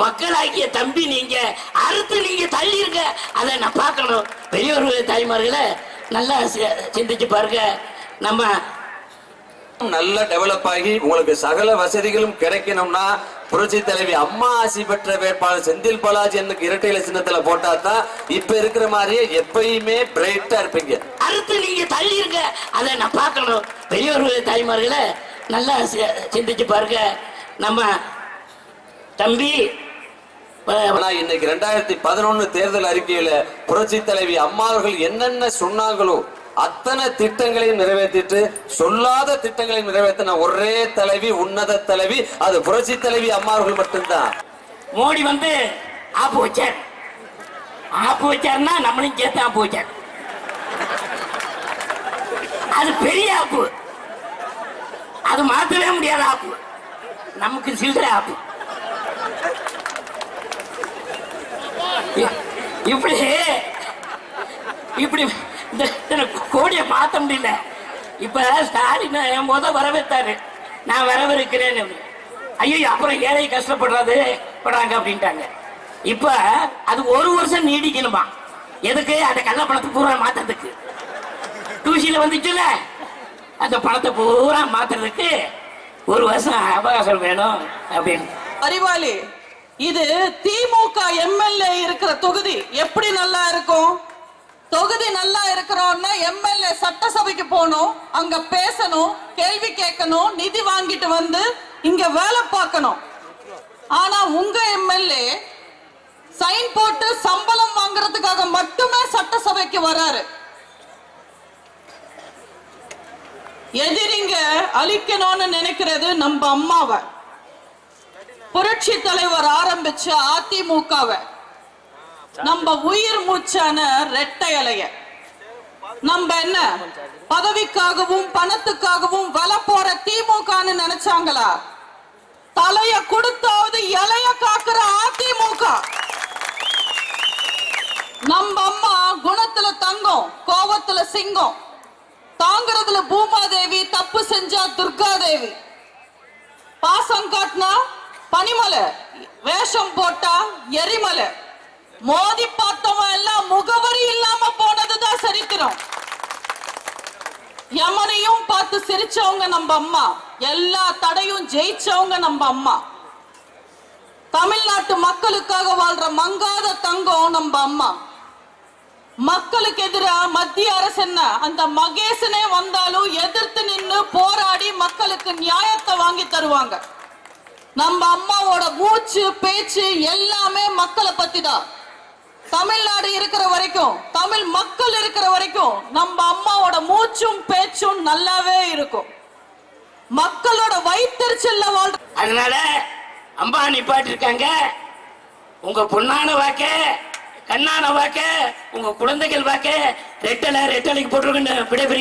மக்களாகிய தம்பி நீங்க அறுத்து நீங்க தள்ளிருங்க. அதை நான் பார்க்கணும். பெரியவர்கள் தாய்மார்களை நல்லா சிந்திச்சு பாருங்க. நம்ம நல்ல டெவலப் ஆகி உங்களுக்கு சகல வசதிகளும் கிடைக்கணும்னா புரட்சி தலைவி அம்மா ஆசி பெற்ற வேட்பாளர் செந்தில் பாலாஜி எனக்கு இரட்டையில சின்னத்துல போட்டா தான் இப்ப இருக்கிற மாதிரியே எப்பயுமே பிரைட்டா இருப்பீங்க. அறுத்து நீங்க தள்ளிருங்க. அதை நான் பார்க்கணும். பெரியவர்கள் தாய்மார்களை நல்லா சிந்திச்சு பாருங்க. நம்ம தம்பி இன்னைக்கு ரெண்டாயிரத்தி பதினொன்னு தேர்தல் அறிக்கையில புரட்சி தலைவி அம்மா அவர்கள் என்னென்ன சொன்னாங்களோ அத்தனை திட்டங்களையும் நிறைவேற்றிட்டு சொல்லாத திட்டங்களையும் நிறைவேற்றின ஒரே தலைவி உன்னத தலைவி அது புரட்சி தலைவி அம்மா அவர்கள் மட்டும்தான். மோடி வந்து ஆப்பு வச்சார். ஆப்பு வச்சாருன்னா நம்மளையும் சேர்த்து ஆப்பு வச்சார். அது பெரிய ஆப்பு. அது மாத்தவே முடியாத ஆப்பு. நமக்கு சில்லற ஆப்பு. இப்படி இப்படி இந்த இந்த கோடியை மாத்த முடியல. இப்ப ஸ்டாலின் என் போத வரவேற்றாரு. நான் வரவிருக்கிறேன்னு ஐயோ அப்புறம் ஏழை கஷ்டப்படுறது படுறாங்க அப்படின்ட்டாங்க. இப்ப அது ஒரு வருஷம் நீடிக்கணுமா? எதுக்கு அந்த கள்ள பணத்தை பூரா மாத்துறதுக்கு? டூசியில வந்துச்சுல அந்த பணத்தை பூரா மாத்துறதுக்கு ஒரு வருஷம் அவகாசம் வேணும் அப்படின்னு. அறிவாளி இது திமுக எம்எல்ஏ இருக்கிற தொகுதி. எப்படி நல்லா இருக்கும்? தொகுதி நல்லா இருக்கிறோம்னா எம்எல்ஏ சட்டசபைக்கு போகணும் அங்க பேசணும் கேள்வி கேட்கணும் நிதி வாங்கிட்டு வந்து இங்க வேலை பார்க்கணும். ஆனா உங்க எம்எல்ஏ சைன் போட்டு சம்பளம் வாங்குறதுக்காக மட்டுமே சட்டசபைக்கு வராரு. எதிரிங்க அழிக்கணும்னு நினைக்கிறது நம்ம அம்மாவை. புரட்சி தலைவர் ஆரம்பிச்ச அதிமுகவை. நம்ம உயிர் மூச்சான ரெட்டை இலைய. நம்ம என்ன? பதவிக்காகவும் பணத்துக்காகவும் வல போற திமுகன்னு நினைச்சாங்களா? தலைய கொடுத்தாவது இலைய காக்குற அதிமுக. நம்ம அம்மா குணத்துல தங்கம் கோவத்துல சிங்கம். தாங்குறதுல பூமாதேவி தப்பு செஞ்சா துர்கா தேவி பாசம் பனிமலை வேஷம் போட்டா எரிமலை. மோதி பார்த்தவன் எல்லாம் முகவரி இல்லாம போனதுதான் சரித்திரம். யமனையும் பார்த்து சிரிச்சவங்க நம்ம அம்மா. எல்லா தடையும் ஜெயிச்சவங்க நம்ம அம்மா. தமிழ்நாட்டு மக்களுக்காக வாழ்ற மங்காத தங்கம் நம்ம அம்மா. மக்களுக்கு எதிரா மத்திய அரசு என்ன? அந்த மகேசனே வந்தாலும் எதிர்த்து நின்னு போராடி மக்களுக்கு நியாயத்தை வாங்கி தருவாங்க. நம்ம அம்மாவோட மூச்சு பேச்சு எல்லாமே மக்களை பத்தி தான் தமிழ்நாடு இருக்கிற வரைக்கும் தமிழ் மக்கள் இருக்கிற வரைக்கும் நம்ம அம்மாவோட மூச்சும் பேச்சும் நல்லாவே இருக்கும். மக்களோட வயிற்றுச்சல்ல வாழ்ற அதனால அம்பா நிப்பாட்டிருக்காங்க. உங்க பொண்ணான வாக்க கண்ணான வாக்க உங்க குழந்தைகள் வாக்க ரெட்டலை ரெட்டலைக்கு போட்டிருக்குன்னு விடைபெறுகிறேன்.